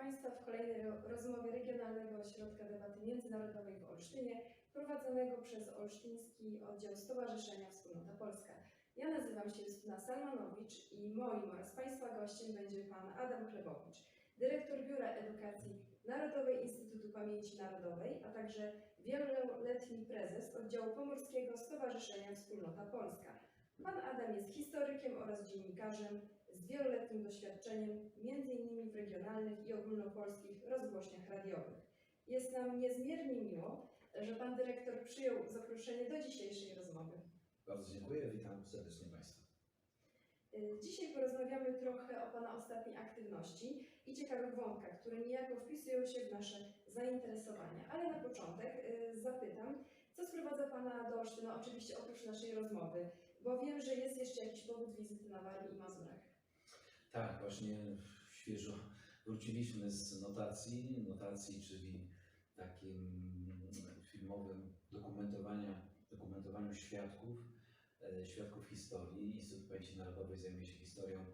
Państwa w kolejnej ro- rozmowie Regionalnego Ośrodka Debaty Międzynarodowej w Olsztynie, prowadzonego przez Olsztyński Oddział Stowarzyszenia Wspólnota Polska. Ja nazywam się Justyna Salmanowicz i moim oraz Państwa gościem będzie Pan Adam Chlebowicz, dyrektor Biura Edukacji Narodowej Instytutu Pamięci Narodowej, a także wieloletni prezes Oddziału Pomorskiego Stowarzyszenia Wspólnota Polska. Pan Adam jest historykiem oraz dziennikarzem z wieloletnim doświadczeniem m.in. w regionalnych i ogólnopolskich rozgłośniach radiowych. Jest nam niezmiernie miło, że Pan Dyrektor przyjął zaproszenie do dzisiejszej rozmowy. Bardzo dziękuję, witam serdecznie Państwa. Y, Dzisiaj porozmawiamy trochę o Pana ostatniej aktywności i ciekawych wątkach, które niejako wpisują się w nasze zainteresowania. Ale na początek y, zapytam, co sprowadza Pana do Olsztyna, oczywiście oprócz naszej rozmowy, bo wiem, że jest jeszcze jakiś powód wizyty na Warmii i Mazurach. Tak, właśnie świeżo wróciliśmy z notacji, notacji, czyli takim filmowym dokumentowania, dokumentowaniu świadków, e, świadków historii. Instytut Pamięci Narodowej zajmuje się historią e,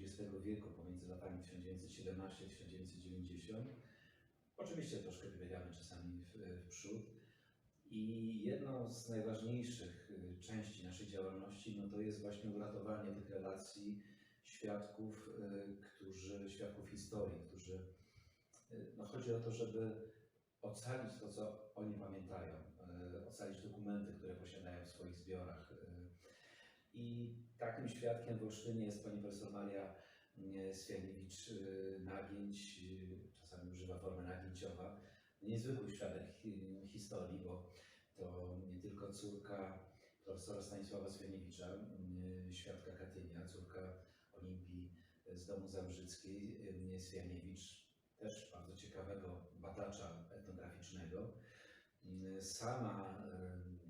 XX wieku pomiędzy latami 1917-1990. Oczywiście troszkę wybiegamy czasami w, w przód. I jedną z najważniejszych y, części naszej działalności no to jest właśnie uratowanie tych relacji świadków, y, którzy, świadków historii, którzy, y, no chodzi o to, żeby ocalić to, co oni pamiętają, ocalić dokumenty, które posiadają w swoich zbiorach. I takim świadkiem w Olsztynie jest pani profesor Maria Swianiewicz-Nagięć, czasami używa formy nagięciowa, niezwykły świadek hi- historii, bo to nie tylko córka profesora Stanisława Swieniewicza, y, świadka Katynia, córka Olimpii z domu Zabrzyckiej, y, Swianiewicz, też bardzo ciekawego badacza etnograficznego. Y, Sama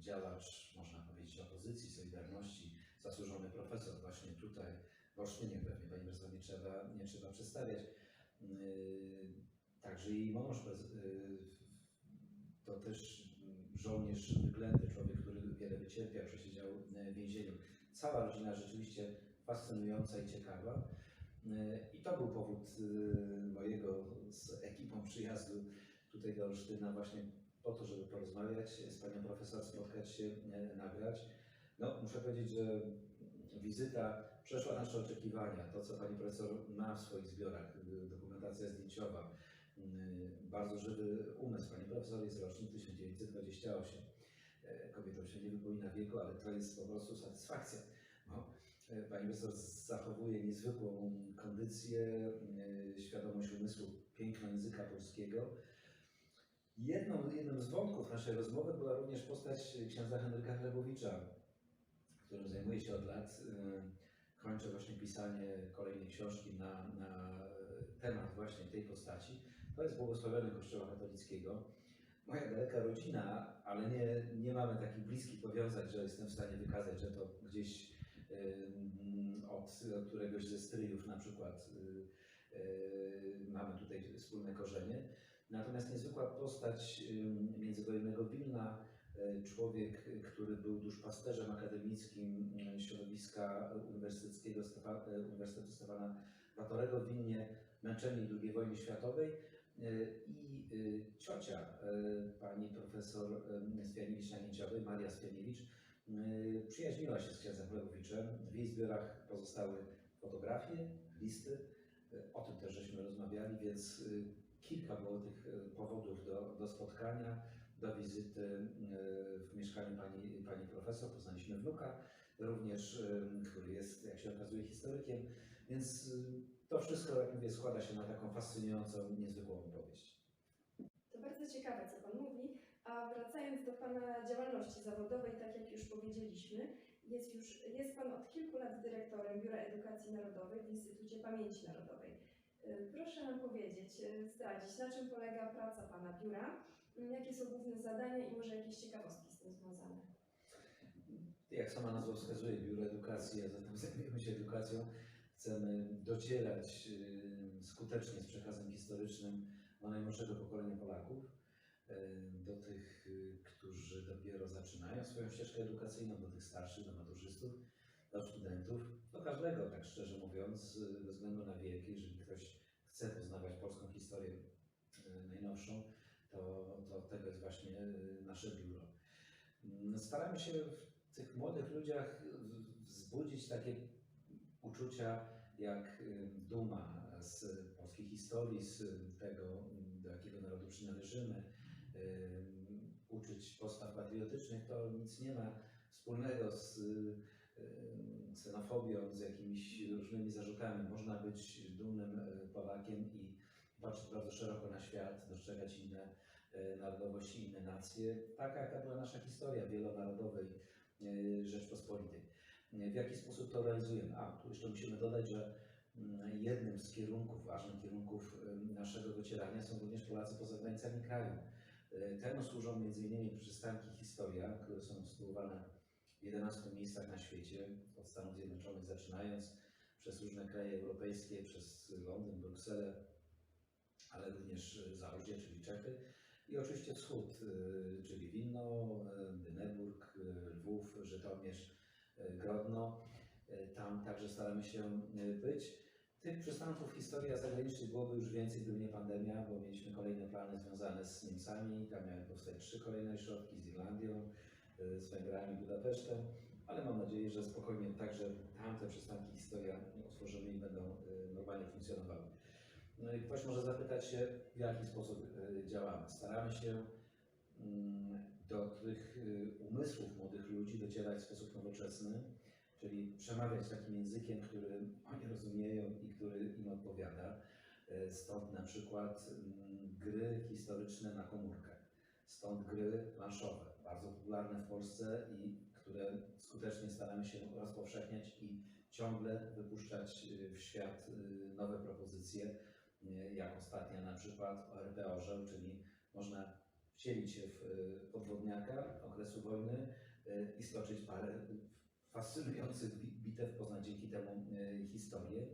działacz, można powiedzieć, opozycji, Solidarności, zasłużony profesor właśnie tutaj w Olsztynie, pewnie pani profesor trzeba, nie trzeba przedstawiać. Także jej mąż y, to też żołnierz wyklęty, człowiek, który wiele wycierpiał, przesiedział w więzieniu. Cała rodzina rzeczywiście fascynująca i ciekawa. Y, I to był powód y, mojego z ekipą przyjazdu tutaj do Olsztyna właśnie po to, żeby porozmawiać z panią profesor, spotkać się, nagrać. No, muszę powiedzieć, że wizyta przeszła nasze oczekiwania. To, co pani profesor ma w swoich zbiorach, dokumentacja zdjęciowa, bardzo żywy umysł. Pani profesor jest rocznik 1928. E, Kobietą się nie wypomina wieku, ale to jest po prostu satysfakcja. No, e, pani profesor zachowuje niezwykłą kondycję, y, świadomość umysłu, piękno języka polskiego. Jedną, jednym z wątków naszej rozmowy była również postać księdza Henryka Chlebowicza, którym zajmuję się od lat. Kończę właśnie pisanie kolejnej książki na, na temat właśnie tej postaci. To jest błogosławiony Kościoła katolickiego. Moja daleka rodzina, ale nie, nie mamy takich bliskich powiązań, że jestem w stanie wykazać, że to gdzieś od, od któregoś ze stryjów na przykład y, y, mamy tutaj wspólne korzenie. Natomiast niezwykła postać międzywojennego Wilna, y, człowiek, który był duszpasterzem akademickim y, środowiska uniwersyteckiego y, Uniwersytetu Stefana Batorego w Wilnie, męczennik II wojny światowej i y, ciocia y, pani profesor y, Swianiewicz-Nagięciowej, Maria Swianiewicz, y, przyjaźniła się z księdzem Chlewowiczem. W jej zbiorach pozostały fotografie, listy. O tym też żeśmy rozmawiali, więc kilka było tych powodów do, do spotkania, do wizyty w mieszkaniu pani, pani profesor. Poznaliśmy wnuka, również, który jest, jak się okazuje, historykiem, więc to wszystko, jak mówię, składa się na taką fascynującą, niezwykłą opowieść. To bardzo ciekawe, co Pan mówi. A wracając do Pana działalności zawodowej, tak jak już powiedzieliśmy, jest, już, jest Pan od kilku lat dyrektorem Biura Edukacji Narodowej w Instytucie Pamięci Narodowej. Y, Proszę nam powiedzieć, y, zdradzić, na czym polega praca Pana biura, y, jakie są główne zadania i może jakieś ciekawostki z tym związane. Jak sama nazwa wskazuje, Biuro Edukacji, a zatem zajmujemy się edukacją, chcemy docierać y, skutecznie z przekazem historycznym do najmłodszego pokolenia Polaków, y, do tych, y, którzy dopiero zaczynają swoją ścieżkę edukacyjną, do tych starszych, do maturzystów, do studentów, do każdego, tak szczerze mówiąc, y, bez względu na wiek, jeżeli ktoś chce poznawać polską historię y, najnowszą, to, to tego jest właśnie y, nasze biuro. Mm, Staramy się w tych młodych ludziach wzbudzić takie uczucia jak y, duma z polskiej historii, z tego, do jakiego narodu przynależymy, y, uczyć postaw patriotycznych, to nic nie ma wspólnego z y, ksenofobią, z jakimiś różnymi zarzutami. Można być dumnym Polakiem i patrzeć bardzo szeroko na świat, dostrzegać inne narodowości, inne nacje. Taka, była nasza historia wielonarodowej Rzeczpospolitej. W jaki sposób to realizujemy? A, tu jeszcze musimy dodać, że mm, jednym z kierunków, ważnych kierunków naszego docierania są również Polacy poza granicami kraju. Y, Temu służą m.in. przystanki Historia, które są sytuowane w 11 miejscach na świecie, od Stanów Zjednoczonych zaczynając, przez różne kraje europejskie, przez Londyn, Brukselę, ale również y, Zaolzie, czyli Czechy i oczywiście wschód, y, czyli Wilno, Dyneburg, Lwów, Żytomierz, Grodno. Y, Tam także staramy się y, być. Tych przystanków historia zagranicznych byłoby już więcej, gdyby nie pandemia, bo mieliśmy kolejne plany związane z Niemcami. Tam miały powstać trzy kolejne ośrodki z Irlandią, z Węgrami, Budapesztem, ale mam nadzieję, że spokojnie także tamte przystanki historia otworzymy i będą normalnie funkcjonowały. No ktoś może zapytać się, w jaki sposób działamy. Staramy się mm, do tych y, umysłów młodych ludzi docierać w sposób nowoczesny, czyli przemawiać takim językiem, który oni rozumieją i który im odpowiada. Y, Stąd na przykład mm, gry historyczne na komórkę, stąd gry planszowe, bardzo popularne w Polsce i które skutecznie staramy się rozpowszechniać i ciągle wypuszczać y, w świat nowe propozycje, jak ostatnia na przykład o RP Orzeł, czyli można wcielić się w y, podwodniaka okresu wojny y, i stoczyć parę fascynujących bi- bitew, poznać dzięki temu y, historię.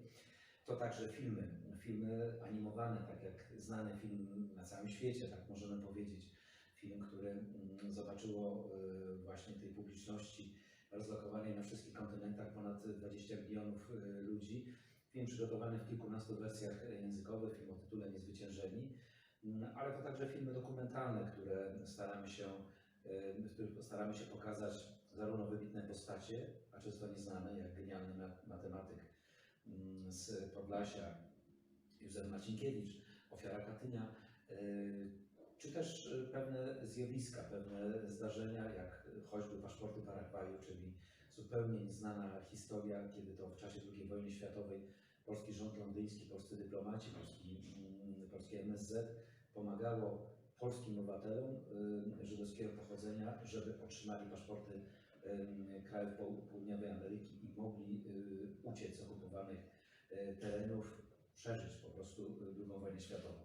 To także filmy, filmy animowane, tak jak znany film na całym świecie, tak możemy powiedzieć. Film, który mm, zobaczyło właśnie tej publiczności rozlokowanej na wszystkich kontynentach, ponad 20 milionów ludzi. Film przygotowany w kilkunastu wersjach językowych, film o tytule Niezwyciężeni, ale to także filmy dokumentalne, które staramy się, y, w których staramy się pokazać zarówno wybitne postacie, a często nieznane, jak genialny ma- matematyk mm, z Podlasia, Józef Marcinkiewicz, ofiara Katynia, y, czy też y, pewne zjawiska, pewne zdarzenia, jak choćby paszporty Paragwaju, czyli zupełnie nieznana historia, kiedy to w czasie II wojny światowej polski rząd londyński, polscy dyplomaci, polski, mm, polskie MSZ pomagało polskim obywatelom y, żydowskiego pochodzenia, żeby otrzymali paszporty y, krajów poł- południowej Ameryki i mogli y, uciec z okupowanych terenów, przeżyć po prostu II wojnę światową.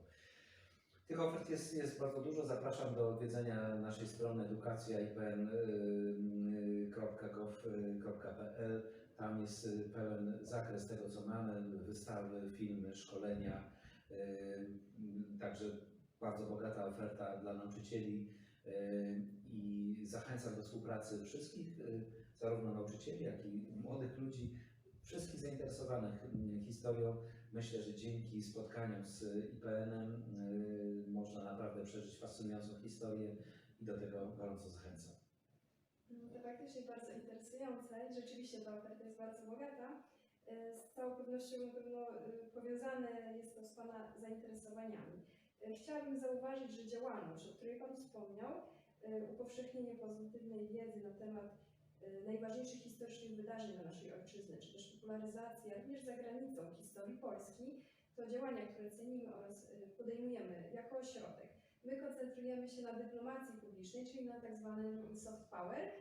Tych ofert jest, jest bardzo dużo. Zapraszam do odwiedzenia naszej strony edukacja.ipn.gov.pl. Tam jest pełen zakres tego, co mamy, wystawy, filmy, szkolenia, także bardzo bogata oferta dla nauczycieli y, i zachęcam do współpracy wszystkich, y, zarówno nauczycieli, jak i młodych ludzi, wszystkich zainteresowanych historią. Myślę, że dzięki spotkaniom z IPN-em y, można naprawdę przeżyć fascynującą historię i do tego gorąco zachęcam. No To faktycznie bardzo interesujące i rzeczywiście ta oferta jest bardzo bogata. E, Z całą pewnością na pewno e, powiązane jest to z Pana zainteresowaniami. E, Chciałabym zauważyć, że działalność, o której Pan wspomniał, e, upowszechnienie pozytywnej wiedzy na temat e, najważniejszych historycznych wydarzeń dla naszej ojczyzny, czy też popularyzacja również za granicą historii Polski, to działania, które cenimy oraz podejmujemy jako ośrodek. My koncentrujemy się na dyplomacji publicznej, czyli na tak zwanym soft power.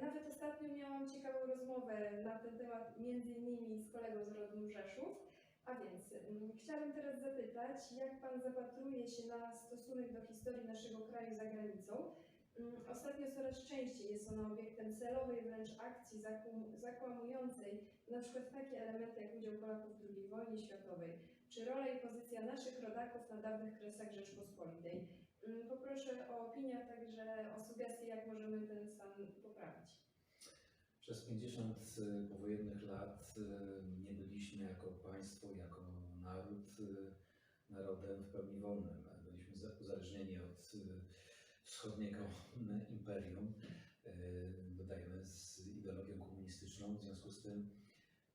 Nawet ostatnio miałam ciekawą rozmowę na ten temat między innymi z kolegą z rodu Rzeszów. A więc mm, chciałabym teraz zapytać, jak Pan zapatruje się na stosunek do historii naszego kraju za granicą? Mm, Ostatnio coraz częściej jest ona obiektem celowej wręcz akcji zakłam- zakłamującej na przykład takie elementy jak udział Polaków w II wojnie światowej, czy rola i pozycja naszych rodaków na dawnych kresach Rzeczpospolitej. Mm, Poproszę o opinię, a także o sugestie, jak możemy ten stan poprawić. Przez 50 powojennych lat y, nie byliśmy jako państwo, jako naród y, narodem w pełni wolnym. Byliśmy za- uzależnieni od y, wschodniego imperium, y, dodajmy z ideologią komunistyczną. W związku z tym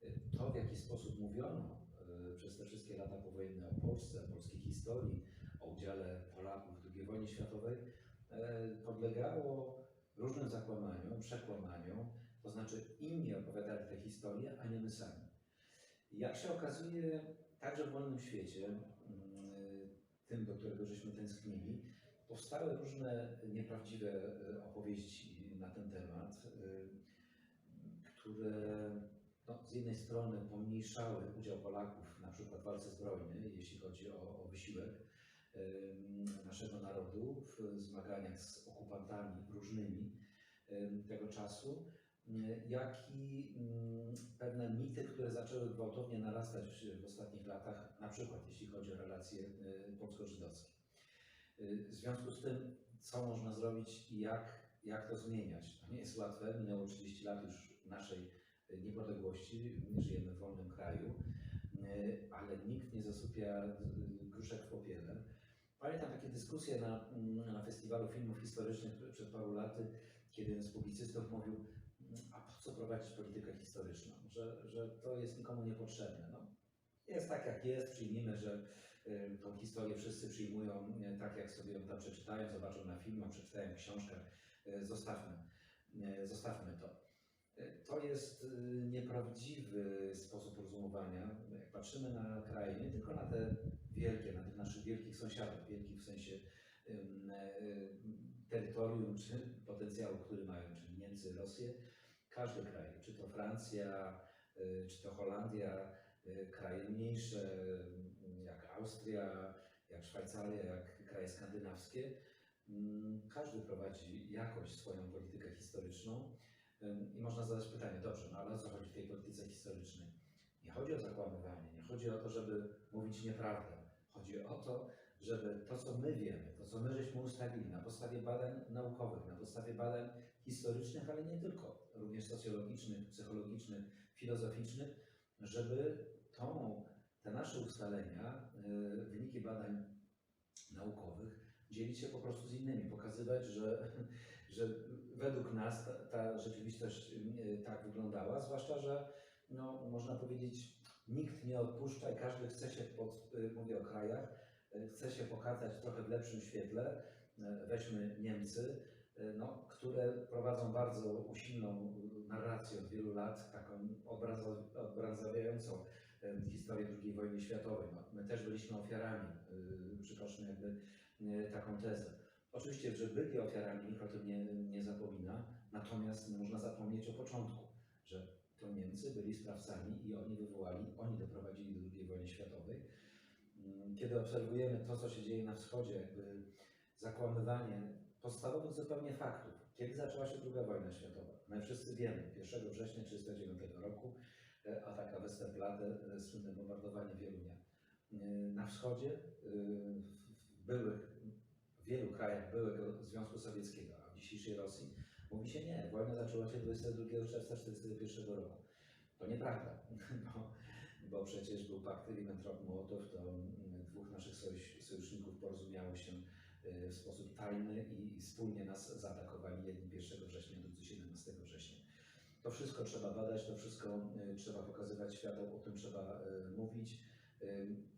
y, to, w jaki sposób mówiono y, przez te wszystkie lata powojenne o Polsce, o polskiej historii, o udziale Polaków w II wojnie światowej, y, podlegało różnym zakłamaniom, przekłamaniom, to znaczy inni opowiadali te historie, a nie my sami. Jak się okazuje, także w wolnym świecie, mm, tym, do którego żeśmy tęsknili, powstały różne nieprawdziwe e, opowieści na ten temat, e, które no, z jednej strony pomniejszały udział Polaków na przykład w walce zbrojnej, jeśli chodzi o, o wysiłek em, naszego narodu w zmaganiach z okupantami różnymi tego czasu, jak i mm, pewne mity, które zaczęły gwałtownie narastać w ostatnich latach, na przykład jeśli chodzi o relacje e, polsko-żydowskie. Y, W związku z tym, co można zrobić i jak, jak to zmieniać? To nie jest łatwe. Minęło 30 lat już naszej niepodległości, żyjemy w wolnym kraju, ale nikt nie zasypia y, gruszek w popiele. Pamiętam takie dyskusje na, mm, na festiwalu filmów historycznych przed paru laty, kiedy z publicystów mówił, "Mm, a po co prowadzić politykę historyczną, że, że to jest nikomu niepotrzebne. No, jest tak jak jest, przyjmijmy, że y, tą historię wszyscy przyjmują y, tak, jak sobie ją tam przeczytają, zobaczą na filmach, przeczytają w książkach, y, zostawmy, zostawmy to. To jest nieprawdziwy sposób rozumowania. Jak patrzymy na kraje, nie tylko na te wielkie, na tych naszych wielkich sąsiadów, wielkich w sensie terytorium czy potencjału, który mają, czyli Niemcy, Rosję, każdy kraj, czy to Francja, y, czy to Holandia, y, kraje mniejsze, y, jak Austria, jak Szwajcaria, jak kraje skandynawskie, mm, każdy prowadzi jakąś swoją politykę historyczną i można zadać pytanie, dobrze, no ale o co chodzi w tej polityce historycznej? Nie chodzi o zakłamywanie, nie chodzi o to, żeby mówić nieprawdę. Chodzi o to, żeby to, co my wiemy, to, co my żeśmy ustalili na podstawie badań naukowych, na podstawie badań historycznych, ale nie tylko, również socjologicznych, psychologicznych, filozoficznych, żeby tą, te nasze ustalenia, y, wyniki badań naukowych dzielić się po prostu z innymi, pokazywać, że, że według nas ta, ta rzeczywistość y, tak wyglądała, zwłaszcza, że no, można powiedzieć, nikt nie odpuszcza i każdy chce się, pod, y, mówię o krajach, chce się pokazać trochę w lepszym świetle. Y, Weźmy Niemcy, y, no, które prowadzą bardzo usilną narrację od wielu lat, taką obrazo- obrazawiającą y, historię II wojny światowej. No, my też byliśmy ofiarami, przytoczmy jakby taką tezę. Oczywiście, że byli ofiarami, nikt o tym nie, nie zapomina, natomiast nie można zapomnieć o początku, że to Niemcy byli sprawcami i oni wywołali, oni doprowadzili do II wojny światowej. Mm, Kiedy obserwujemy to, co się dzieje na wschodzie, jakby zakłamywanie podstawowych zupełnie faktów. Kiedy zaczęła się II wojna światowa? My wszyscy wiemy, 1 września 1939 roku e, atak na Westerplatte, słynne bombardowanie Wielunia. E, Na wschodzie, e, w byłych, w wielu krajach byłego Związku Sowieckiego, a w dzisiejszej Rosji, mówi się nie, wojna zaczęła się 22 czerwca 1941 roku. To nieprawda, bo, bo przecież był pakt Ribbentrop-Mołotow, to mm, dwóch naszych sojusz, sojuszników porozumiało się e, w sposób tajny i wspólnie nas zaatakowali jedni 1 września, drudzy 17 września. To wszystko trzeba badać, to wszystko e, trzeba pokazywać światu, o tym trzeba e, mówić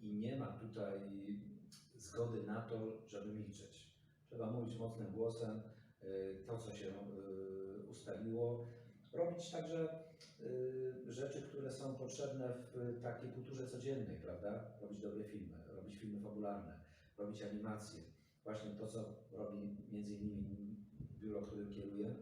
i nie ma tutaj zgody na to, żeby milczeć. Trzeba mówić mocnym głosem to, co się ustaliło, robić także e, rzeczy, które są potrzebne w takiej kulturze codziennej, prawda? Robić dobre filmy, robić filmy fabularne, robić animacje. Właśnie to, co robi między innymi biuro, którym kieruję,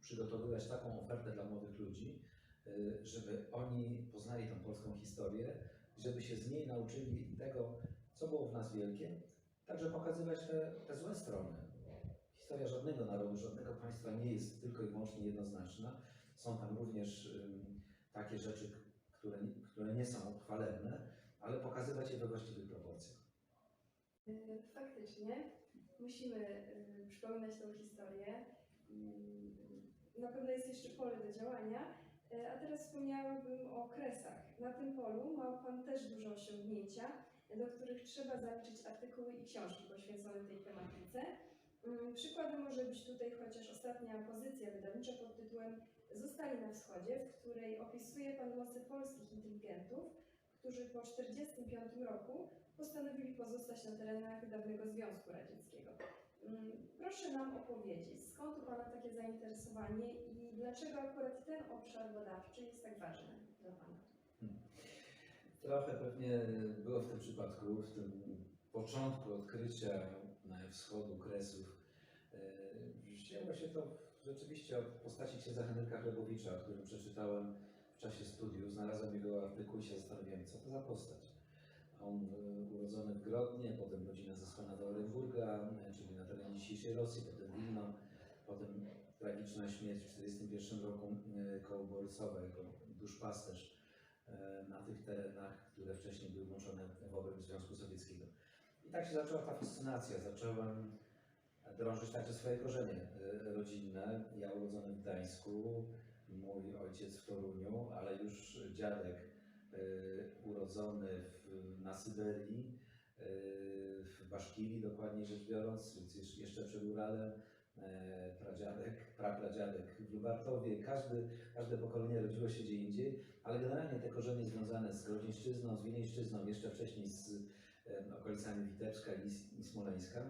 przygotowywać taką ofertę dla młodych ludzi, y, żeby oni poznali tą polską historię, żeby się z niej nauczyli tego, co było w nas wielkie, także pokazywać te, te złe strony. Historia żadnego narodu, żadnego państwa nie jest tylko i wyłącznie jednoznaczna. Są tam również takie rzeczy, które, które nie są chwalebne, ale pokazywać je we właściwych proporcjach. Y, Faktycznie musimy y, przypominać tą historię. Y, Na pewno jest jeszcze pole do działania, a teraz wspomniałabym o kresach. Na tym polu ma Pan też duże osiągnięcia. do których trzeba zaliczyć artykuły i książki poświęcone tej tematyce. Mm, Przykładem może być tutaj chociaż ostatnia pozycja wydawnicza pod tytułem Zostali na wschodzie, w której opisuje Pan losy polskich inteligentów, którzy po 1945 roku postanowili pozostać na terenach dawnego Związku Radzieckiego. Mm, Proszę nam opowiedzieć, skąd u Pana takie zainteresowanie i dlaczego akurat ten obszar badawczy jest tak ważny dla Pana? Trochę pewnie było w tym przypadku, w tym początku odkrycia wschodu Kresów. e, Wzięło się to rzeczywiście od postaci księdza Henryka Chlebowicza, którym przeczytałem w czasie studiów. Znalazłem jego artykuł i się zastanowiłem, co to za postać. On e, urodzony w Grodnie, potem rodzina zesłana do Orynburga, e, czyli na terenie dzisiejszej Rosji, potem Wilno, potem tragiczna śmierć w 1941 roku koło Borysowa, jako duszpasterz na tych terenach, które wcześniej były włączone w obręb Związku Sowieckiego. Tak się zaczęła ta fascynacja. Zacząłem drążyć także swoje korzenie e, rodzinne. Ja urodzony w Gdańsku, mój ojciec w Toruniu, ale już dziadek e, urodzony w, na Syberii, e, w Baszkirii dokładnie rzecz biorąc, więc jeszcze- przed Uralem, pradziadek, prapradziadek w Lubartowie. Każdy, każde pokolenie rodziło się gdzie indziej, ale generalnie te korzenie związane z Grodzieńszczyzną, z Wileńszczyzną, jeszcze wcześniej z okolicami Witebska i, Smoleńska.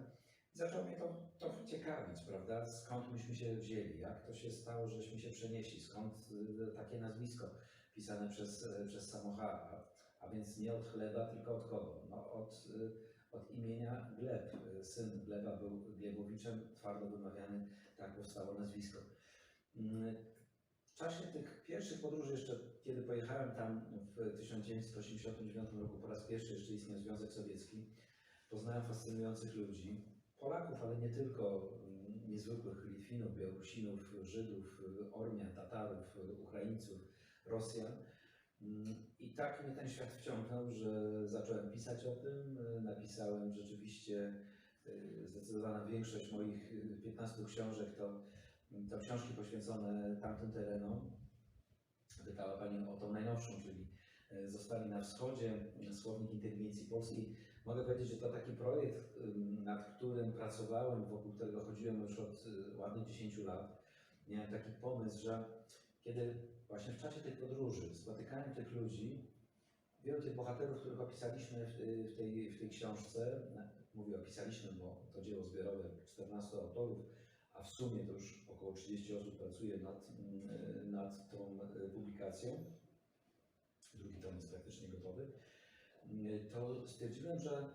I zaczęło mnie to, to ciekawić, prawda? Skąd myśmy się wzięli, jak to się stało, żeśmy się przenieśli, skąd y, takie nazwisko pisane przez, e, przez samochara, a więc nie od chleba, tylko od kogo? No, od, y, od imienia Gleb. Syn Gleba był Glebowiczem, twardo wymawiany, tak powstało nazwisko. Czasie tych pierwszych podróży, jeszcze kiedy pojechałem tam w 1989 roku po raz pierwszy, jeszcze istniał Związek Sowiecki, poznałem fascynujących ludzi, Polaków, ale nie tylko, mm, niezwykłych Litwinów, Białorusinów, Żydów, Ormian, Tatarów, Ukraińców, Rosjan. Mm, I tak mnie ten świat wciągnął, że zacząłem pisać o tym. Napisałem rzeczywiście y, zdecydowana większość moich y, 15 książek to to książki poświęcone tamtym terenom. Pytała Pani o tą najnowszą, czyli e, Zostali na wschodzie, e, Słownik Inteligencji Polskiej. Mogę powiedzieć, że to taki projekt, nad którym pracowałem, wokół którego chodziłem już od y, ładnych 10 lat. Miałem taki pomysł, że kiedy właśnie w czasie tych podróży spotykałem tych ludzi, wielu tych bohaterów, których opisaliśmy w, tej, w tej książce, mówię opisaliśmy, bo to dzieło zbiorowe 14 autorów, a w sumie to już około 30 osób pracuje nad, mm, nad tą e, publikacją. Drugi tom jest praktycznie gotowy. Mm, To stwierdziłem, że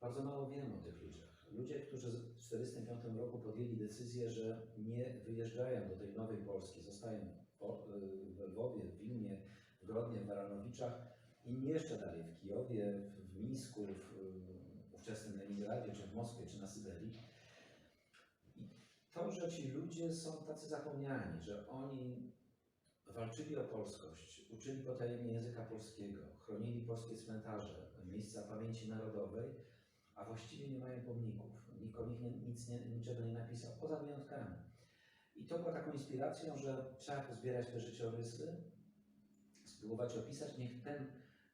bardzo mało wiemy o tych ludziach. Ludzie, którzy w 1945 roku podjęli decyzję, że nie wyjeżdżają do tej nowej Polski, zostają w O- w Lwowie, w Wilnie, w Grodnie, w Baranowiczach i jeszcze dalej w Kijowie, w Mińsku, w y, ówczesnym Leningradzie, czy w Moskwie, czy na Syberii to, że ci ludzie są tacy zapomniani, że oni walczyli o polskość, uczyli potajemnie języka polskiego, chronili polskie cmentarze, miejsca pamięci narodowej, a właściwie nie mają pomników. Nich nie, nic nie, niczego nie napisał, poza wyjątkami. I to było taką inspiracją, że trzeba pozbierać te życiorysy, spróbować opisać, niech ten,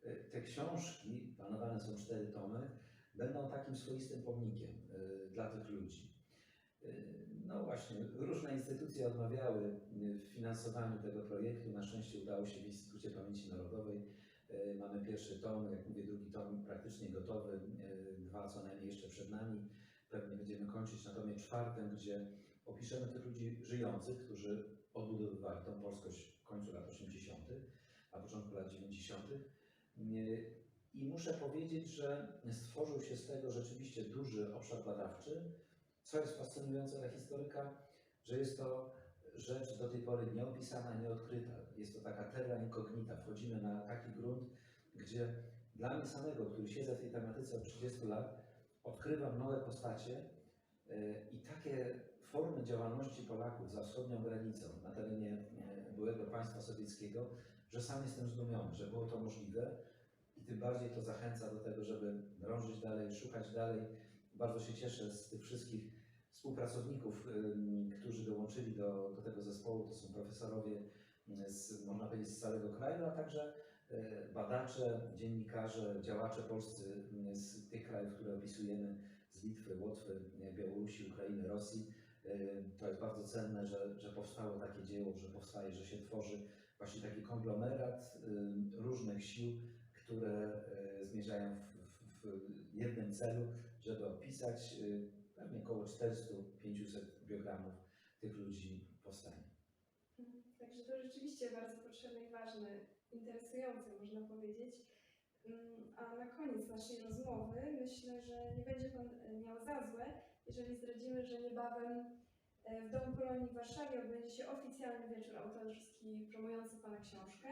y, te książki, planowane są cztery tomy, będą takim swoistym pomnikiem y, dla tych ludzi. No właśnie, różne instytucje odmawiały y, w finansowaniu tego projektu. Na szczęście udało się w Instytucie Pamięci Narodowej. Y, Mamy pierwszy tom, jak mówię, drugi tom praktycznie gotowy, y, dwa co najmniej jeszcze przed nami. Pewnie będziemy kończyć na tomie czwartym, gdzie opiszemy tych ludzi żyjących, którzy odbudowywali tą polskość w końcu lat 80., a początku lat 90. Y, I muszę powiedzieć, że stworzył się z tego rzeczywiście duży obszar badawczy, co jest fascynujące dla historyka, że jest to rzecz do tej pory nieopisana, nieodkryta. Jest to taka terra incognita. Wchodzimy na taki grunt, gdzie dla mnie samego, który siedzę w tej tematyce od 30 lat, odkrywam nowe postacie e, i takie formy działalności Polaków za wschodnią granicą na terenie e, byłego państwa sowieckiego, że sam jestem zdumiony, że było to możliwe i tym bardziej to zachęca do tego, żeby drążyć dalej, szukać dalej. Bardzo się cieszę z tych wszystkich współpracowników, którzy dołączyli do, do tego zespołu. To są profesorowie y, z, można powiedzieć, z całego kraju, a także e, badacze, dziennikarze, działacze polscy z tych krajów, które opisujemy, z Litwy, Łotwy, e, Białorusi, Ukrainy, Rosji. E, To jest bardzo cenne, że, że powstało takie dzieło, że powstaje, że się tworzy właśnie taki konglomerat różnych sił, które zmierzają w, w, w jednym celu, żeby opisać e, pewnie około 400-500 biogramów tych ludzi powstanie. Mhm. Także to rzeczywiście bardzo potrzebne i ważne, interesujące można powiedzieć. Mm, A na koniec naszej rozmowy myślę, że nie będzie Pan e, miał za złe, jeżeli zdradzimy, że niebawem e, w Domu Polonii w Warszawie odbędzie się oficjalny wieczór autorski promujący Pana książkę.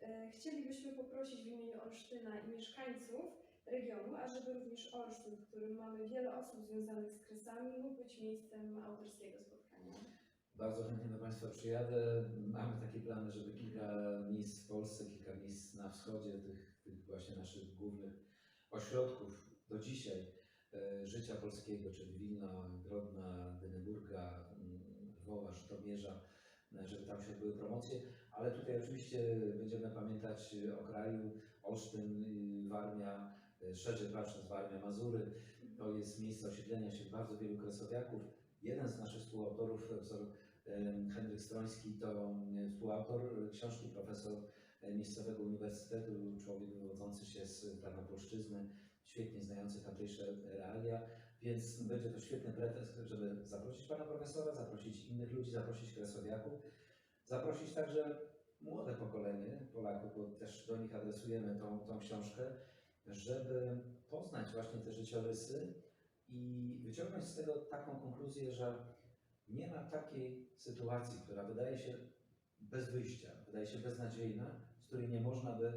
E, Chcielibyśmy poprosić w imieniu Olsztyna i mieszkańców regionu, ażeby również Olsztyn, w którym mamy wiele osób związanych z kresami, mógł być miejscem autorskiego spotkania. Bardzo chętnie do Państwa przyjadę. Mamy takie plany, żeby kilka miejsc w Polsce, kilka miejsc na wschodzie, tych, tych właśnie naszych głównych ośrodków do dzisiaj e, życia polskiego, czyli Wilna, Grodna, Dyneburga, mm, Lwowa, Żytomierza, e, żeby tam się odbyły promocje, ale tutaj oczywiście będziemy pamiętać o kraju, Olsztyn, y, Warmia, szerzej patrząc Warmia, Mazury. To jest miejsce osiedlenia się bardzo wielu kresowiaków. Jeden z naszych współautorów, profesor Henryk Stroński, to współautor książki profesor e, miejscowego uniwersytetu, człowiek wywodzący się z Tarnopolszczyzny, świetnie znający tamtejsze realia, więc będzie to świetny pretekst, żeby zaprosić pana profesora, zaprosić innych ludzi, zaprosić kresowiaków, zaprosić także młode pokolenie Polaków, bo też do nich adresujemy tą, tą książkę, żeby poznać właśnie te życiorysy i wyciągnąć z tego taką konkluzję, że nie ma takiej sytuacji, która wydaje się bez wyjścia, wydaje się beznadziejna, z której nie można by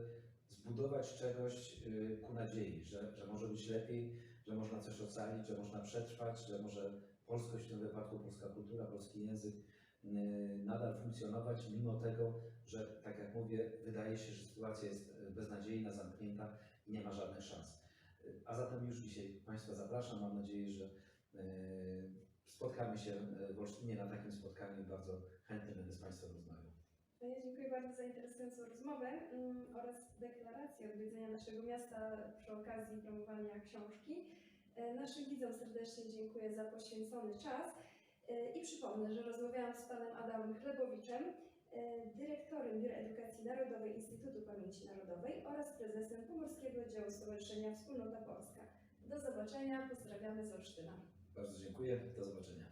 zbudować czegoś y, ku nadziei, że, że może być lepiej, że można coś ocalić, że można przetrwać, że może polskość w tym wypadku, polska kultura, polski język y, nadal funkcjonować, mimo tego, że tak jak mówię, wydaje się, że sytuacja jest y, beznadziejna, zamknięta nie ma żadnych szans. A zatem już dzisiaj Państwa zapraszam. Mam nadzieję, że y, spotkamy się y, w Olsztynie na takim spotkaniu. Bardzo chętnie będę z Państwem rozmawiał. Ja dziękuję bardzo za interesującą rozmowę mm, oraz deklarację odwiedzenia naszego miasta przy okazji promowania książki. E, Naszym widzom serdecznie dziękuję za poświęcony czas E, i przypomnę, że rozmawiałam z panem Adamem Chlebowiczem, e, dyrektorem Biura Edukacji Narodowej Instytutu Pamięci Narodowej oraz prezesem Pomorskiego Oddziału Stowarzyszenia Wspólnota Polska. Do zobaczenia, pozdrawiamy z Olsztyna. Bardzo dziękuję. Do zobaczenia.